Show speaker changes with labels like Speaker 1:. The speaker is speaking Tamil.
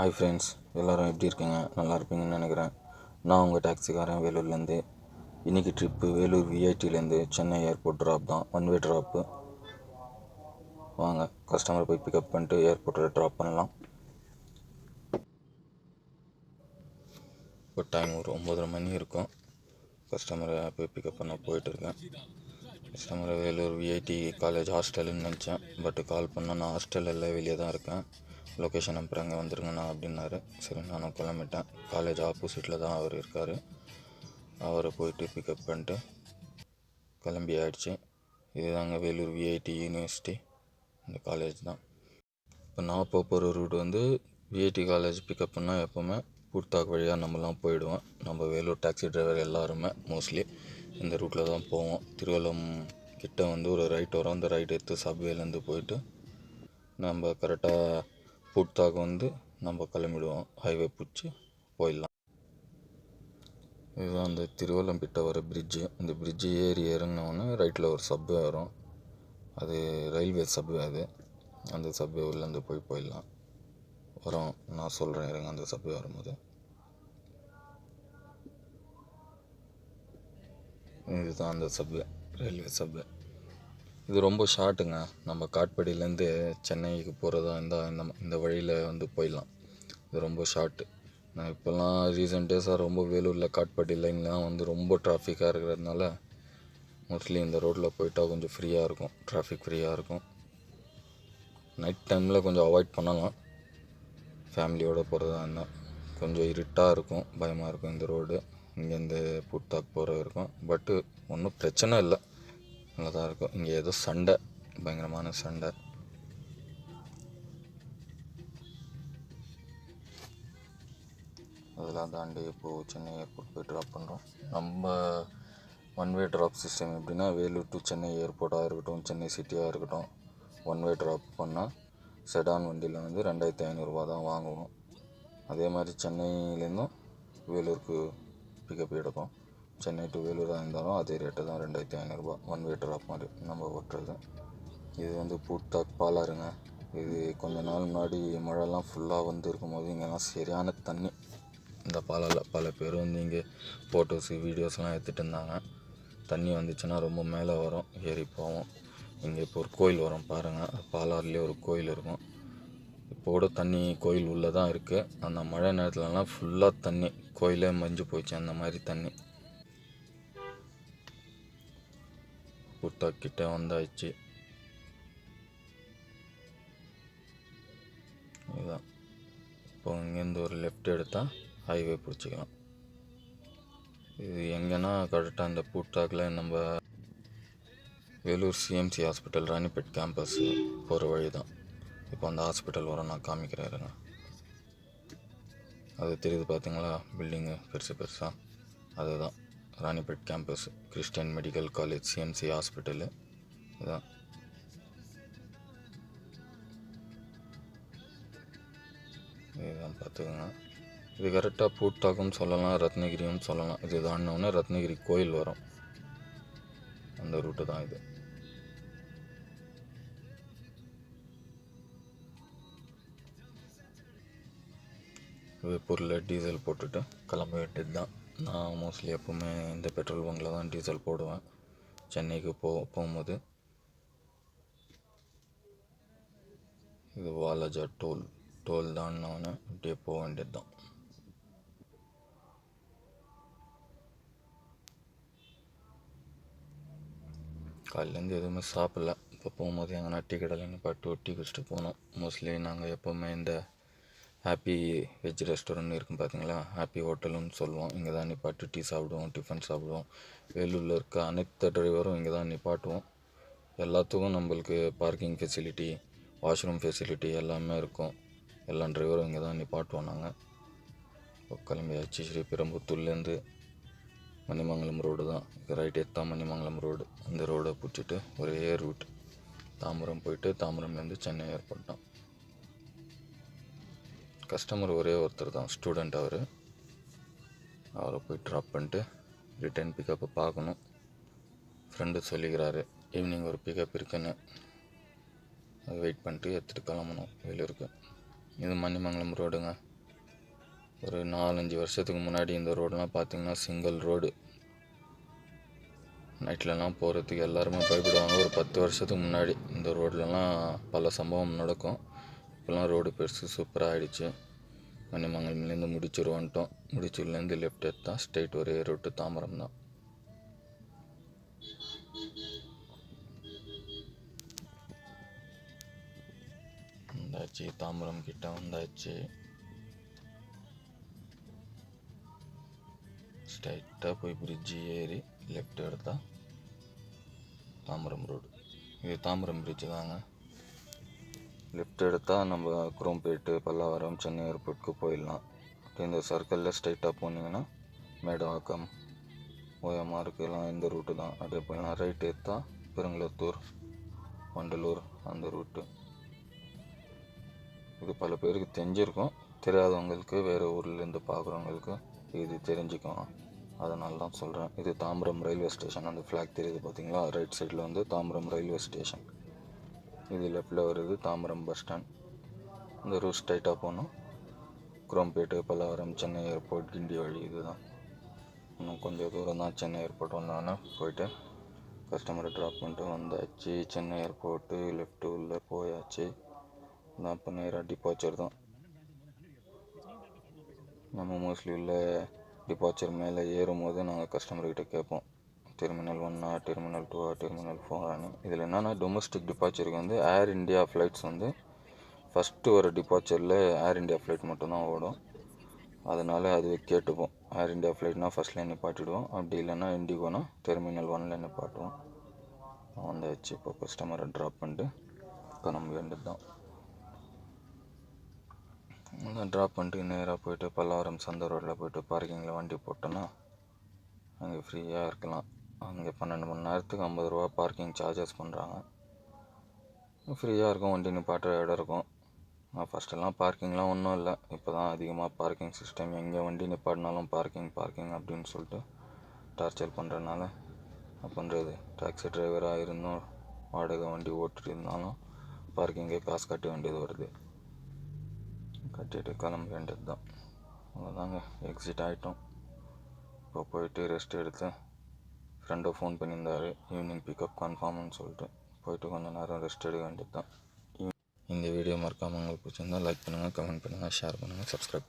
Speaker 1: ஹாய் ஃப்ரெண்ட்ஸ் எல்லோரும் எப்படி இருக்கீங்க? நல்லா இருப்பீங்கன்னு நினைக்கிறேன். நான் உங்கள் டாக்ஸிக்காரன் வேலூர்லேருந்து. இன்றைக்கி ட்ரிப்பு வேலூர் விஐடிலேருந்து சென்னை ஏர்போர்ட் ட்ராப் தான். ஒன் வே ட்ராப்பு வாங்க கஸ்டமரை போய் பிக்கப் பண்ணிட்டு ஏர்போர்ட்டில் ட்ராப் பண்ணலாம். இப்போ டைம் ஒரு ஒம்பதரை மணி இருக்கும். கஸ்டமரை போய் பிக்கப் பண்ண போயிட்டு இருக்கேன். கஸ்டமரை வேலூர் விஐடி காலேஜ் ஹாஸ்டல்னு நினச்சேன். பட் கால் பண்ணால் நான் ஹாஸ்டல் இல்லை வெளியே தான் இருக்கேன். லொக்கேஷன் அனுப்புகிறேங்க வந்துருங்கண்ணா அப்படின்னாரு. சரி நானும் கிளம்பிட்டேன். காலேஜ் ஆப்போசிட்டில் தான் அவர் இருக்கார். அவரை போயிட்டு பிக்கப் பண்ணிட்டு கிளம்பி ஆயிடுச்சு. இதுதாங்க வேலூர் விஐடி யூனிவர்சிட்டி இந்த காலேஜ் தான். இப்போ நான் போக போகிற ரூட் வந்து விஐடி காலேஜ் பிக்கப் பண்ணால் எப்போவுமே பூர்த்தாக் வழியாக நம்மலாம் போயிடுவோம். நம்ம வேலூர் டாக்ஸி டிரைவர் எல்லாருமே மோஸ்ட்லி இந்த ரூட்டில் தான் போவோம். திருவள்ளம் கிட்ட வந்து ஒரு ரைட் வரும். அந்த ரைட் எடுத்து சப்வேலேருந்து போயிட்டு நம்ம கரெக்டாக பூர்த்தாக் வந்து நம்ம கிளம்பிடுவோம். ஹைவே பிடிச்சி போயிடலாம். இதுதான் அந்த திருவள்ளம்பிட்ட வர பிரிட்ஜு அந்த பிரிட்ஜு ஏறி இறங்கினோடனே ரைட்டில் ஒரு சப்வே வரும். அது ரயில்வே சப்வே அது. அந்த சப்வே உள்ளேருந்து போய் போயிடலாம். வரோம். நான் சொல்கிறேன் இருங்க அந்த சப்வே வரும்போது. இதுதான் அந்த சப்வே ரயில்வே சப்வே இது ரொம்ப ஷார்ட்டுங்க. நம்ம காட்பாடியிலேருந்து சென்னைக்கு போகிறதா இருந்தால் இந்த இந்த வழியில் வந்து போயிடலாம். இது ரொம்ப ஷார்ட்டு. நான் இப்போல்லாம் ரீசெண்ட் டேஸாக ரொம்ப வேலூரில் காட்பாடி லைன்லாம் வந்து ரொம்ப டிராஃபிக்காக இருக்கிறதுனால மோஸ்ட்லி இந்த ரோட்டில் போயிட்டால் கொஞ்சம் ஃப்ரீயாக இருக்கும். டிராஃபிக் ஃப்ரீயாக இருக்கும். நைட் டைமில் கொஞ்சம் அவாய்ட் பண்ணலாம். ஃபேமிலியோடு போகிறதா இருந்தால் கொஞ்சம் இருட்டாக இருக்கும் பயமாக இருக்கும் இந்த ரோடு இங்கேருந்து புத்தாக் போகிற இருக்கும் பட்டு ஒன்றும் பிரச்சனை இல்லை. நல்லா தான் இருக்கும். இங்கே ஏதோ சண்டை. பயங்கரமான சண்டை. அதெல்லாம் தாண்டி இப்போது சென்னை ஏர்போர்ட் போய் ட்ராப் பண்ணுறோம் நம்ம ஒன் வே ட்ராப் சிஸ்டம் எப்படின்னா வேலூர் டு சென்னை ஏர்போர்ட்டாக இருக்கட்டும் சென்னை சிட்டியாக இருக்கட்டும் ஒன் வே ட்ராப் பண்ணால் செடான் வண்டியில் வந்து ரெண்டாயிரத்தி ஐநூறுரூவா தான் வாங்குவோம். அதே மாதிரி சென்னையிலேருந்தும் வேலூருக்கு பிக்கப் எடுப்போம். சென்னை டு வேலூராக இருந்தாலும் அதே ரேட்டு தான் ரெண்டாயிரத்தி ஐநூறுரூபா ஒன் வே ட்ராப் மாதிரி நம்ம ஓட்டுறது இது வந்து பூட்டாக் பாலாறுங்க இது கொஞ்ச நாள் முன்னாடி மழைலாம் ஃபுல்லாக வந்து இருக்கும்போது இங்கெல்லாம் சரியான தண்ணி. இந்த பாலால் பல பேர் வந்து இங்கே ஃபோட்டோஸு வீடியோஸ்லாம் எடுத்துகிட்டு இருந்தாங்க. தண்ணி வந்துச்சுன்னா ரொம்ப மேலே வரும் ஏறி போவோம் இங்கே இப்போ ஒரு கோயில் வரும் பாருங்கள் பாலாறுலேயே ஒரு கோயில் இருக்கும். இப்போ கூட தண்ணி கோயில் உள்ளே தான் இருக்குது அந்த மழை நேரத்துலலாம் ஃபுல்லாக தண்ணி. கோயிலே மஞ்சு போயிடுச்சு அந்த மாதிரி தண்ணி. புத்தா கிட்ட வந்தாச்சு. இதுதான் இப்போ இங்கேருந்து ஒரு லெஃப்ட் எடுத்தால் ஹைவே பிடிச்சிக்கலாம். இது எங்கன்னா கரெக்டாக இந்த பூட்டாக்கில் நம்ம Vellore CMC hospital Ranipet campus போகிற வழி தான் இப்போ அந்த ஹாஸ்பிட்டல் வர நான் காமிக்கிறேன் இருங்க. அது தெரியுது பார்த்தீங்களா பில்டிங்கு பெருசு பெருசாக அதுதான். Ranipet campus Christian Medical College CMC hospital. இதான். இதுதான் பார்த்துக்கோங்க. இது கரெக்டாக பூட்டாக்கும் சொல்லலாம் ரத்னகிரியும் சொல்லலாம். இது தாண்டினோடனே ரத்னகிரி கோயில் வரும். அந்த ரூட்டு தான் இது. வேப்பூரில் டீசல் போட்டுட்டு கிளம்ப வேண்டியது தான் நான் மோஸ்ட்லி எப்போவுமே இந்த பெட்ரோல் பங்கில் தான் டீசல் போடுவேன். சென்னைக்கு போ போகும்போது. இது வாலாஜா டோல் டோல் தான் நான் அப்படியே போக வேண்டியது தான். காலையிலேருந்து எதுவுமே சாப்பிடல. இப்போ போகும்போது எங்கன்னா டீ கடையில் நிப்பாட்டு டீ குடிச்சிட்டு போனோம். மோஸ்ட்லி நாங்கள் எப்போவுமே இந்த ஹாப்பி வெஜ் ரெஸ்டாரண்ட் இருக்கும் பார்த்தீங்களா ஹாப்பி ஹோட்டலுன்னு சொல்லுவோம். இங்கே தான் நிப்பாட்டு டீ சாப்பிடுவோம் டிஃபன் சாப்பிடுவோம். வேலூரில் இருக்க அனைத்து டிரைவரும் இங்கே தான் நிப்பாட்டுவோம். எல்லாத்துக்கும் நம்மளுக்கு பார்க்கிங் ஃபெசிலிட்டி வாஷ்ரூம் ஃபெசிலிட்டி எல்லாமே இருக்கும். எல்லா டிரைவரும் இங்கே தான் நிப்பாட்டுவோம் நாங்கள் கிளம்பியாச்சு ஸ்ரீ பெரம்புத்தூர்லேருந்து மணிமங்கலம் ரோடு தான். ரைட் எடுத்தா மணிமங்கலம் ரோடு அந்த ரோடை பிடிச்சிட்டு ஒரே ரூட் தாம்பரம் போயிட்டு தாம்பரம்லேருந்து சென்னை ஏர்போர்ட் தான். கஸ்டமர் ஒரே ஒருத்தர் தான் ஸ்டூடெண்ட் அவர். அவரை போய் ட்ராப் பண்ணிட்டு ரிட்டர்ன் பிக்கப்பை பார்க்கணும். ஃப்ரெண்டு சொல்லிக்கிறாரு ஈவினிங் ஒரு பிக்கப் இருக்குன்னு. அதை வெயிட் பண்ணிட்டு எடுத்துகிட்டு கிளம்பணும் வெளியூருக்கு. இது மணிமங்கலம் ரோடுங்க ஒரு நாலஞ்சு வருஷத்துக்கு முன்னாடி இந்த ரோடெலாம் பார்த்தீங்கன்னா சிங்கிள் ரோடு நைட்லலாம் போகிறதுக்கு எல்லாருமே பயப்படுவாங்க. ஒரு பத்து வருஷத்துக்கு முன்னாடி இந்த ரோட்லலாம் பல சம்பவம் நடக்கும். இப்போலாம் ரோடு பெருசு சூப்பராக ஆகிடுச்சு மணிமங்கலம்லேருந்து முடிச்சூர் வந்துட்டோம். முடிச்சூர்லேருந்து லெஃப்ட் எடுத்தால் ஸ்ட்ரெயிட் ஒரே ரோட்டு தாம்பரம் தான். வந்தாச்சு தாம்பரம் கிட்ட வந்தாச்சு. ஸ்ட்ரைட்டாக போய் பிரிட்ஜு ஏறி லெஃப்ட் எடுத்தா தாம்பரம் ரோடு இது தாம்பரம் பிரிட்ஜு தாங்க. லெஃப்ட் எடுத்தால் நம்ம குரோம்பேட்டு பல்லாவரம் சென்னை ஏர்போர்ட்டுக்கு போயிடலாம். இந்த சர்க்கிளில் ஸ்ட்ரைட்டாக போனீங்கன்னா மேடவாக்கம் ஓஎம்ஆருக்கு எல்லாம் இந்த ரூட்டு தான். அப்படியே போயிடலாம். ரைட் எடுத்தால் பெருங்குளத்தூர் வண்டலூர் அந்த ரூட்டு இது பல பேருக்கு தெரிஞ்சிருக்கும். தெரியாதவங்களுக்கு வேறு ஊர்லேருந்து பார்க்குறவங்களுக்கு இது தெரிஞ்சுக்கும். அதனால தான் சொல்கிறேன் இது தாம்பரம் ரயில்வே ஸ்டேஷன் அந்த ஃப்ளாக் தெரியுது பார்த்தீங்களா ரைட் சைடில் வந்து தாம்பரம் ரயில்வே ஸ்டேஷன் இது லெஃப்டில் வருது தாம்பரம் பஸ் ஸ்டாண்ட் இந்த ரூட் ஸ்ட்ரைட்டாக போகணும். குரோம்பேட்டு பல்லாவரம் சென்னை ஏர்போர்ட் கிண்டி வழி இதுதான். இன்னும் கொஞ்சம் தூரம் தான் சென்னை ஏர்போர்ட் வந்தோன்னா போயிட்டு கஸ்டமரை ட்ராப் பண்ணிட்டு வந்தாச்சு. சென்னை ஏர்போர்ட்டு லெஃப்ட் உள்ளே போயாச்சு. நான் இப்போ நேராக டிபாச்சர் தான். நம்ம மோஸ்ட்லி உள்ள டிபாச்சர் மேலே ஏறும் போது நாங்கள் கஸ்டமர்கிட்ட கேட்போம். டெர்மினல் ஒன்னா டெர்மினல் டூவா டெர்மினல் ஃபோரானு இதில் என்னென்னா டொமஸ்டிக் டிபார்ச்சருக்கு வந்து ஏர் இந்தியா ஃப்ளைட்ஸ் வந்து ஃபஸ்ட்டு ஒரு டிபார்ச்சரில் ஏர் இந்தியா ஃப்ளைட் மட்டும்தான் ஓடும். அதனால் அது கேட்டுப்போம். ஏர் இந்தியா ஃப்ளைட்னால் ஃபஸ்ட்லேயே நிப்பாட்டிடுவோம். அப்படி இல்லைன்னா இண்டிகோனா டெர்மினல் ஒனில் நிப்பாட்டுவோம். வந்தாச்சு இப்போ கஸ்டமரை ட்ராப் பண்ணிட்டு கிளம்ப வேண்டியது தான். அதான் ட்ராப் பண்ணிட்டு நேராக போயிட்டு பல்லாவரம் சந்த ரோட்டில் போயிட்டு பார்க்கிங்கில் வண்டி போட்டோன்னா அங்கே ஃப்ரீயாக இருக்கலாம். அங்கே பன்னெண்டு மணி நேரத்துக்கு ஐம்பது ரூபா பார்க்கிங் சார்ஜஸ் பண்ணுறாங்க ஃப்ரீயாக இருக்கும் வண்டி நிப்பாட்டுற இடம் இருக்கும். நான் ஃபஸ்ட்டெல்லாம் பார்க்கிங்லாம் ஒன்றும் இல்லை. இப்போ தான் அதிகமாக பார்க்கிங் சிஸ்டம் எங்கே வண்டி நிப்பாட்டினாலும் பார்க்கிங் பார்க்கிங் அப்படின்னு சொல்லிட்டு டார்ச்சர் பண்ணுறதுனால பண்ணுறது டாக்ஸி டிரைவராக இருந்தும் வாடகை வண்டி ஓட்டிட்டு இருந்தாலும் பார்க்கிங்கே காசு கட்ட வேண்டியது வருது. கட்டிட்டு கிளம்ப வேண்டியது தான் அவ்வளோதாங்க எக்ஸிட் ஆகிட்டோம் இப்போ போயிட்டு ரெஸ்ட் எடுத்து ஃப்ரெண்டு ஃபோன் பண்ணியிருந்தார். ஈவினிங் பிக்கப் கன்ஃபார்ம்னு சொல்லிட்டு போயிட்டு கொஞ்சம் நேரம் ரெஸ்ட் எடுக்க வேண்டியது தான் இந்த வீடியோ மறக்காமல் உங்களுக்கு பிடிச்சிருந்தா லைக் பண்ணுங்கள் கமெண்ட் பண்ணுங்கள் ஷேர் பண்ணுங்கள் சப்ஸ்கிரைப்